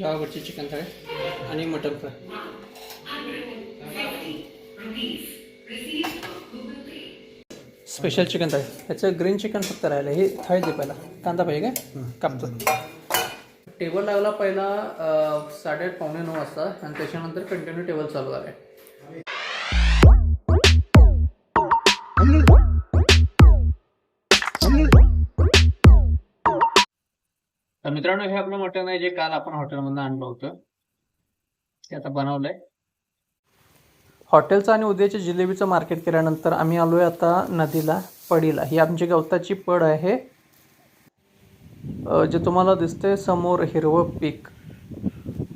गावाकडची चिकन थाळी आणि mutton fry. Special chicken thali ह्याचं ग्रीन चिकन फक्त राहिलं. हे थाळी दे पहिला. कांदा पाहिजे काय? कापतो. टेबल लागला पहिला साडेआठ पावणे नऊ वाजता आणि त्याच्यानंतर कंटिन्यू टेबल चालू झालं तर मित्रांनो हे आपलं मटण आहे जे काल आपण हॉटेलमधून आणलं होतं. ते आता बनवलंय. हॉटेलचं आणि उद्याच्या जिलेबीचं मार्केट केल्यानंतर आम्ही आलोय आता नदीला पडीला. ही आमची गवताची पड आहे जे तुम्हाला दिसतंय समोर हिरवं पीक.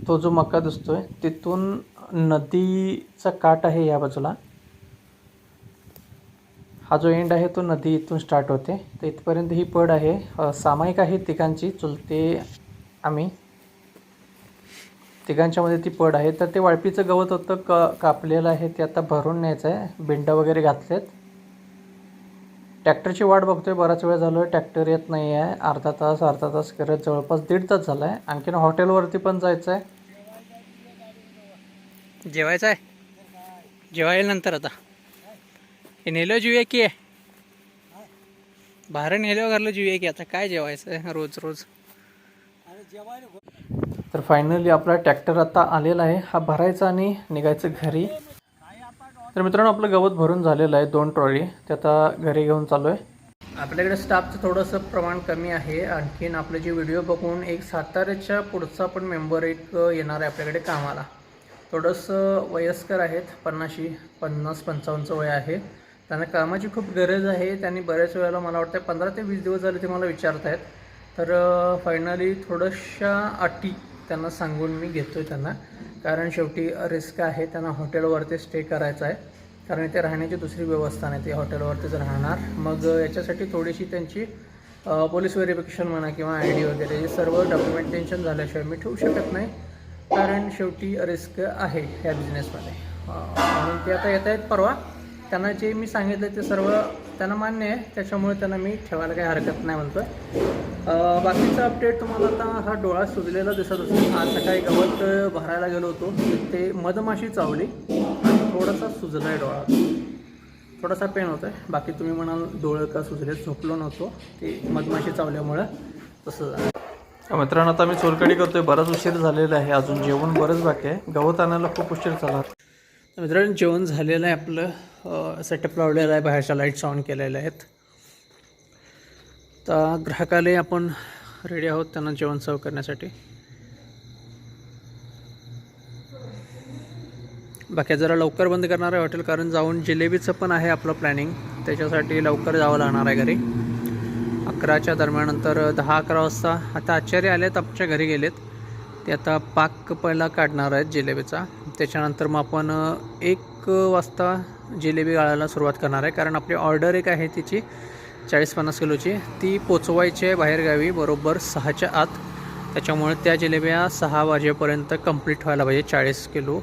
तो जो मका दिसतोय तिथून नदीचा काठ आहे या बाजूला. हा जो एंड आहे तो नदी इथून स्टार्ट होते. तर इथपर्यंत ही पड आहे. सामायिक आहे तिघांची. चुलते आम्ही तिघांच्यामध्ये ती पड आहे. तर ते वाळपीचं गवत होतं क कापलेलं आहे. ते आता भरून न्यायचं आहे. बिंड वगैरे घातलेत. ट्रॅक्टरची वाट बघतोय. बराच वेळ झालं. ट्रॅक्टर येत नाही आहे. अर्धा तास अर्धा तास करत जवळपास दीड तास झाला आहे. आणखीन हॉटेलवरती पण जायचं आहे. जेवायचं आहे? जेवायला नंतर आता. नेलो जीव की आहे. बाहेर नेलो घरलं जीव की आता काय जेवायचं आहे रोज? रोज तर फायनली आपला ट्रॅक्टर आता आलेला आहे. हा भरायचा आणि निघायचं घरी. तर मित्रांनो आपलं गवत भरून झालेलं आहे दोन ट्रॉली. ते आता घरी घेऊन चालू आहे. आपल्याकडे स्टाफचं थोडंसं प्रमाण कमी आहे. आणखीन आपले जे व्हिडिओ बघून एक साताऱ्याच्या पुढचा पण मेंबर एक येणार आहे आपल्याकडे कामाला. थोडंसं वयस्कर आहेत. पन्नाशी पन्नास पंचावन्नचं वय आहे. त्यांना कामाची खूप गरज आहे. त्यांनी बऱ्याच वेळेला मला वाटतं पंधरा ते वीस दिवस झाले ते मला विचारत आहेत तर फायनली थोड्याशा अटी त्यांना सांगून मी घेतो आहे त्यांना. कारण शेवटी रिस्क आहे त्यांना हॉटेलवरती स्टे करायचा आहे. कारण इथे राहण्याची दुसरी व्यवस्था नाही. ते हॉटेलवरतीच राहणार. मग याच्यासाठी थोडीशी त्यांची पोलीस व्हेरिफिकेशन म्हणा किंवा आय डी वगैरे हे सर्व डॉक्युमेंटेशन झाल्याशिवाय मी ठेवू शकत नाही. कारण शेवटी रिस्क आहे ह्या बिझनेसमध्ये म्हणून ते आता येत आहेत परवा. त्यांना जे मी सांगितलं ते सर्व त्यांना मान्य आहे. त्याच्यामुळे त्यांना मी ठेवायला काही हरकत नाही म्हणतो आहे बाकीचं अपडेट तुम्हाला आता हा डोळा सुजलेला दिसत असेल. आज सकाळी गवत भरायला गेलो होतो. ते मधमाशी चावली. आणि थोडासा सुजला आहे डोळा. थोडासा पेन होतं आहे बाकी तुम्ही म्हणाल डोळं का सुजले झोपलो नव्हतो. ते मधमाशी चावल्यामुळं तसं झालं. मित्रांनो आता मी चोरकडी करतोय. बराच उशीर झालेला आहे. अजून जेवण बरंच बाकी आहे. गवत आणायला खूप उशीर झाला. मित्रांनो जेवण झालेलं आहे आपलं. सेटअप लावलेलं आहे बाहेरच्या लाईट्स ऑन केलेल्या आहेत. तर ग्राहकाला आपण रेडी आहोत त्यांना जेवण सर्व करण्यासाठी. बाकी जरा लवकर बंद करणार आहे हॉटेल कारण जाऊन जिलेबीचं पण आहे आपलं प्लॅनिंग त्याच्यासाठी लवकर जावं लागणार आहे घरी. अकराच्या दरम्यानंतर दहा अकरा वाजता. आता आचार्य आलेत आमच्या घरी गेलेत. ते आता पाक पहिला काढणार आहेत जिलेबीचा. त्याच्यानंतर मग आपण एक वाजता जिलेबी गाळायला सुरुवात करणार आहे. कारण आपली ऑर्डर एक आहे तिची चाळीस पन्नास किलोची. ती पोचवायची आहे बाहेरगावी बरोबर सहाच्या आत. त्याच्यामुळे त्या जिलेब्या सहा वाजेपर्यंत कंप्लीट व्हायला पाहिजे चाळीस किलो.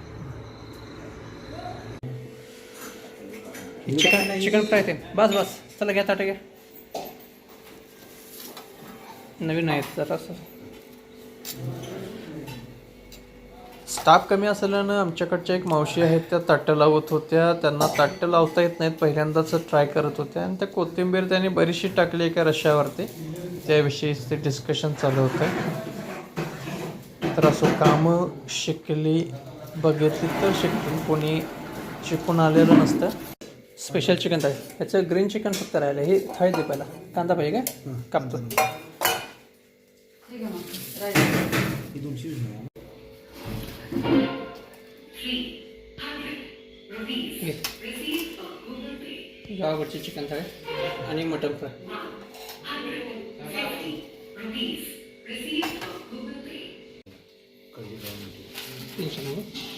चिकन चिकन फ्राय ते. बस बस. चला घ्या ताटं घ्या. नवीन आहेत जरासं स्टाफ कमी असल्यानं आमच्याकडच्या एक मावशी आहेत त्या ताटं लावत होत्या. त्यांना ताटं लावता येत नाहीत पहिल्यांदाच ट्राय करत होत्या आणि त्या कोथिंबीर त्यांनी बरीचशी टाकली एका रश्यावरती. त्याविषयी ते डिस्कशन चालू होतं. तर असं कामं शिकली बघितली तर शिकतील कोणी शिकून आलेलं नसतं. Special chicken thali. ह्याचं ग्रीन चिकन फक्त राहिलं हे थाळी दे पहिला. कांदा पाहिजे काय? कापतो. गावाकडची चिकन थाळी आणि मटन फ्राय. तीनशे नव्वद.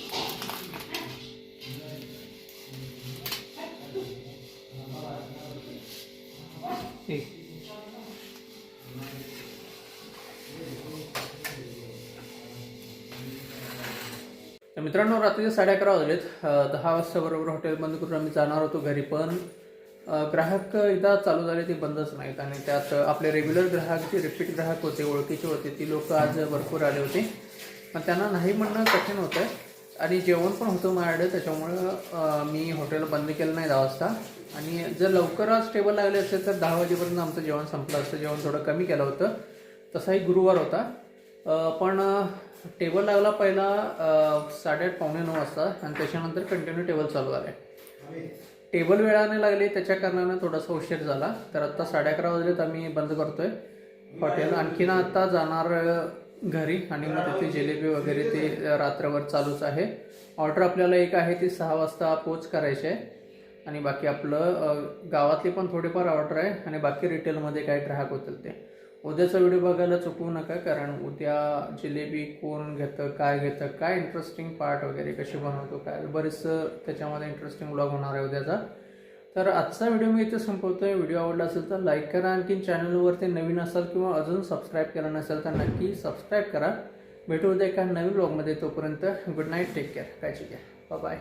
मित्रांनो रात्रीचे साडे अकरा वाजलेत. दहा वाजता बरोबर हॉटेल बंद करून आम्ही जाणार होतो घरी पण ग्राहक एकदा चालू झाले ते बंदच नाहीत आणि त्यात आपले रेग्युलर ग्राहक जे रिपीट ग्राहक होते ओळखीचे होते ती लोक आज भरपूर आले होते. पण त्यांना नाही म्हणणं कठीण होतं. आणि जेवण पण होतं माझ्याकडे त्याच्यामुळं मी हॉटेल बंद केलं नाही दहा वाजता. आणि जर लवकरच टेबल लागले असेल तर दहा वाजेपर्यंत आमचं जेवण संपलं असतं. जेवण थोडं कमी केलं होतं. तसाही गुरुवार होता. पण टेबल लागला पहिला साडेआठ पावणे नऊ वाजता. आणि त्याच्यानंतर कंटिन्यू टेबल चालू झाले टेबल वेळाने लागले त्याच्या कारणानं थोडासा उशीर झाला. तर आत्ता साडे अकरा वाजलेत आम्ही बंद करतोय हॉटेल. आणखीन आता जाणार घरी. आणि मग तिथे जिलेबी वगैरे ते रात्रभर चालूच आहे. ऑर्डर आपल्याला एक आहे ती सहा वाजता पोच करायची आहे. आणि बाकी आपलं गावातली पण थोडेफार ऑर्डर आहे. आणि बाकी रिटेलमध्ये काय ग्राहक होतील ते. उद्याचा व्हिडिओ बघायला चुकवू नका कारण उद्या जिलेबी कोण घेतं काय घेतं काय इंटरेस्टिंग पार्ट वगैरे कशी बनवतो काय बरेच त्याच्यामध्ये इंटरेस्टिंग ब्लॉग होणार आहे उद्याचा. तर आजचा व्हिडिओ मी इथे संपवतो आहे व्हिडिओ आवडला असेल तर लाईक करा. आणखी चॅनलवरती नवीन असाल किंवा अजून सबस्क्राईब केलं नसेल तर नक्की सबस्क्राईब करा. भेटू उद्या एका नवीन ब्लॉगमध्ये तोपर्यंत गुड नाईट टेक केअर काळजी घ्या. बाय